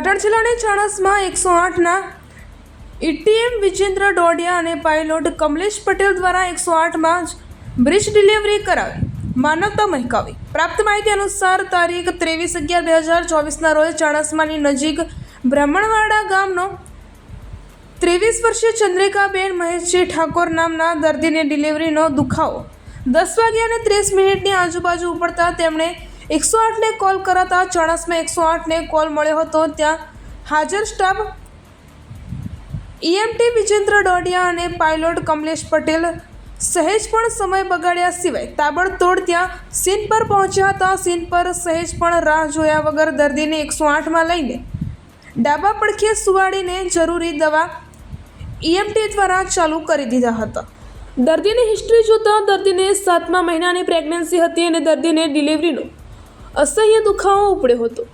પાટણ જિલ્લાની ચાણસમાં એકસો આઠના ઇટીએમ વિજેન્દ્ર ડોડિયા અને પાયલોટ કમલેશ પટેલ દ્વારા એકસો આઠમાં જ બ્રિજ ડિલિવરી કરાવી, માનવતા મહેકાવી. પ્રાપ્ત માહિતી અનુસાર તારીખ ત્રેવીસ અગિયાર બે હજાર ચોવીસના રોજ ચાણસમાની નજીક બ્રાહ્મણવાડા ગામનો ત્રેવીસ વર્ષીય ચંદ્રિકાબેન મહેશજી ઠાકોર નામના દર્દીને ડિલિવરીનો દુખાવો. દસ વાગ્યાને ત્રીસ મિનિટની આજુબાજુ ઉપડતા તેમણે એકસો આઠને કોલ કરાતા ચણસમાં એકસો આઠને કોલ મળ્યો હતો. ત્યાં હાજર સ્ટાફ ઈએમટી વિજેન્દ્ર ડોડિયા અને પાયલોટ કમલેશ પટેલ સહેજ પણ સમય બગાડ્યા સિવાય તાબડતોડ ત્યાં સીન પર પહોંચ્યા હતા. સીન પર સહેજ પણ રાહ જોયા વગર દર્દીને એકસો આઠમાં લઈને ડાબા પડખે સુવાડીને જરૂરી દવા ઈએમટી દ્વારા ચાલુ કરી દીધા હતા. દર્દીની હિસ્ટ્રી જોતા દર્દીને સાતમા મહિનાની પ્રેગ્નન્સી હતી અને દર્દીને ડિલિવરીનો અસહ્ય દુખાવો ઉપડ્યો હતો.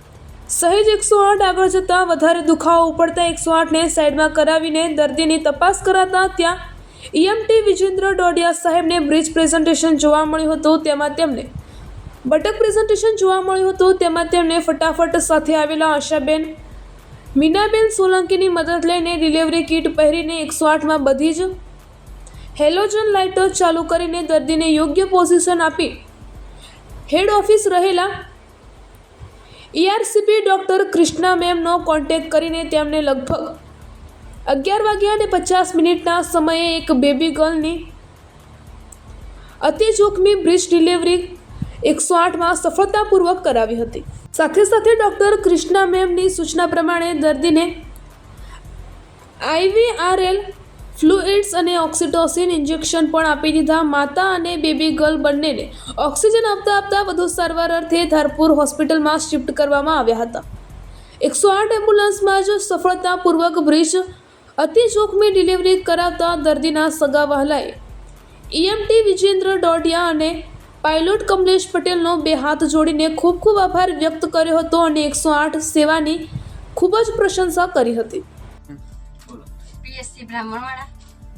સહેજ એકસો આઠ આગળ જતાં વધારે દુખાવો ઉપડતા એકસો આઠને સાઈડમાં કરાવીને દર્દીની તપાસ કરાતા ત્યાં ઈએમટી વિજેન્દ્ર ડોડિયા સાહેબને બ્રિજ પ્રેઝન્ટેશન જોવા મળ્યું હતું તેમાં તેમને બટક પ્રેઝન્ટેશન જોવા મળ્યું હતું તેમાં તેમને ફટાફટ સાથે આવેલા આશાબેન, મીનાબેન સોલંકીની મદદ લઈને ડિલિવરી કિટ પહેરીને એકસો આઠમાં બધી જ હેલોજન લાઇટો ચાલુ કરીને દર્દીને યોગ્ય પોઝિશન આપી હેડ ઓફિસ રહેલા ઈઆરસીપી ડૉક્ટર કૃષ્ણા મેમનો કોન્ટેક્ટ કરીને તેમને લગભગ અગિયાર વાગ્યા અને પચાસ મિનિટના સમયે એક બેબી ગર્લની અતિ જોખમી બ્રિજ ડિલિવરી એકસો આઠમાં સફળતાપૂર્વક કરાવી હતી. સાથે સાથે ડૉક્ટર કૃષ્ણા મેમની સૂચના પ્રમાણે દર્દીને આઈવીઆરએલ ફ્લુઇડ્સ અને ઓક્સિટોસિન ઇન્જેક્શન પણ આપી દીધા. માતા અને બેબી ગર્લ બંનેને ઓક્સિજન આપતા આપતા વધુ સારવાર અર્થે ધારપુર હોસ્પિટલમાં શિફ્ટ કરવામાં આવ્યા હતા. એકસો આઠ એમ્બ્યુલન્સમાં જ સફળતાપૂર્વક બ્રિજ અતિ જોખમી ડિલિવરી કરાવતા દર્દીના સગા વહાલાએ ઈએમટી વિજેન્દ્ર ડોડિયા અને પાયલોટ કમલેશ પટેલનો બે હાથ જોડીને ખૂબ ખૂબ આભાર વ્યક્ત કર્યો હતો અને એકસો આઠ સેવાની ખૂબ જ પ્રશંસા કરી હતી. પીએસસી બ્રાહ્મણવાડા,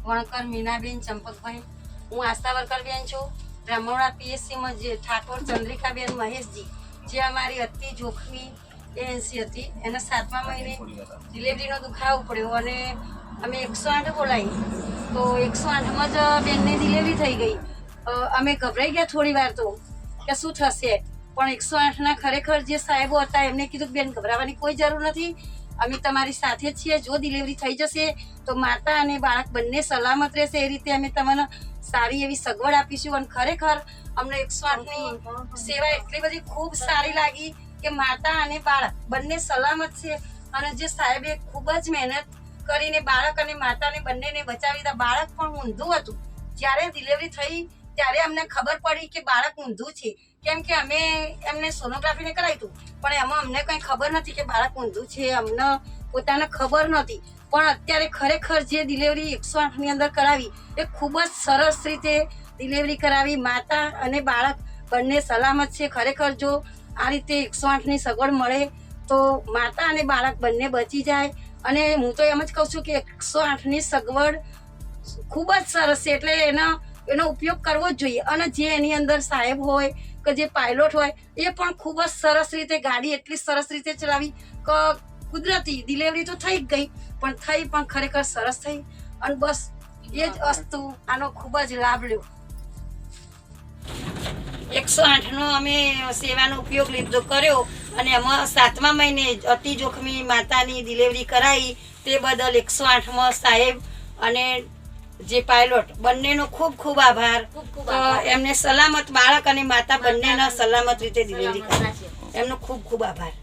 વણકર મીનાબેન, ચંપકભાઈ. હું આશા વર્કર બેન છું. બ્રાહ્મણવાડા પીએસસીમાં જે ઠાકોર ચંદ્રિકાબેન મહેશજી, જે અમારી અતિ જોખમી એએનસી હતી. એના સાતમા મહિને ડિલિવરીનો દુખાવો પડ્યો અને અમે એકસો આઠ બોલાવી. તો એકસો આઠમાં જ બેનની ડિલિવરી થઈ ગઈ. અમે ગભરાઈ ગયા થોડી વાર તો કે શું થશે? પણ એકસો આઠના ખરેખર જે સાહેબો હતા, એમને કીધું બેન, ગભરાવાની કોઈ જરૂર નથી. અમે તમારી સાથે છીએ. જો ડિલિવરી થઈ જશે, તો માતા અને બાળક બંને સલામત રહેશે. એ રીતે અમે તમને સારી એવી સગવડ આપીશું. અને ખરેખર અમને એકસો આઠની સેવા એટલી બધી ખૂબ સારી લાગી કે માતા અને બાળક બંને સલામત છે. અને જે સાહેબે ખૂબ જ મહેનત કરીને બાળક અને માતાને બંનેને બચાવી દીધા. બાળક પણ ઊંધું હતું. જ્યારે ડિલિવરી થઈ, ત્યારે અમને ખબર પડી કે બાળક ઊંધું છે. કેમ કે અમે એમને સોનોગ્રાફીને કરાવ્યું હતું પણ એમાં અમને કંઈ ખબર નથી કે બાળક ઊંધું છે, અમને પોતાને ખબર નહોતી પણ અત્યારે ખરેખર જે ડિલિવરી એકસો આઠની અંદર કરાવી, એ ખૂબ જ સરસ રીતે ડિલિવરી કરાવી. માતા અને બાળક બંને સલામત છે. ખરેખર જો આ રીતે એકસો આઠની સગવડ મળે, તો માતા અને બાળક બંને બચી જાય. અને હું તો એમ જ કહું છું કે એકસો આઠની સગવડ ખૂબ જ સરસ છે. એટલે એનો એનો ઉપયોગ કરવો જ જોઈએ. અને જે એની અંદર સાહેબ હોય કે જે પાયલોટ હોય, એ પણ ખૂબ જ સરસ રીતે ગાડી એટલી સરસ રીતે ચલાવી. કે, કુદરતી ડિલિવરી તો થઈ જ ગઈ, પણ થઈ પણ ખરેખર સરસ થઈ. અને બસ એ જ વસ્તુ આનો ખૂબ જ લાભ લ્યો. એકસો આઠનો અમે સેવાનો ઉપયોગ લીધો કર્યો અને એમાં સાતમા મહિને અતિ જોખમી માતાની ડિલિવરી કરાવી તે બદલ એકસો આઠમાં સાહેબ અને જે પાયલોટ બંનેનો ખૂબ ખૂબ આભાર. એમને સલામત બાળક અને માતા બંનેના સલામત રીતે ડિલિવરી કરી એમનો ખૂબ ખૂબ આભાર.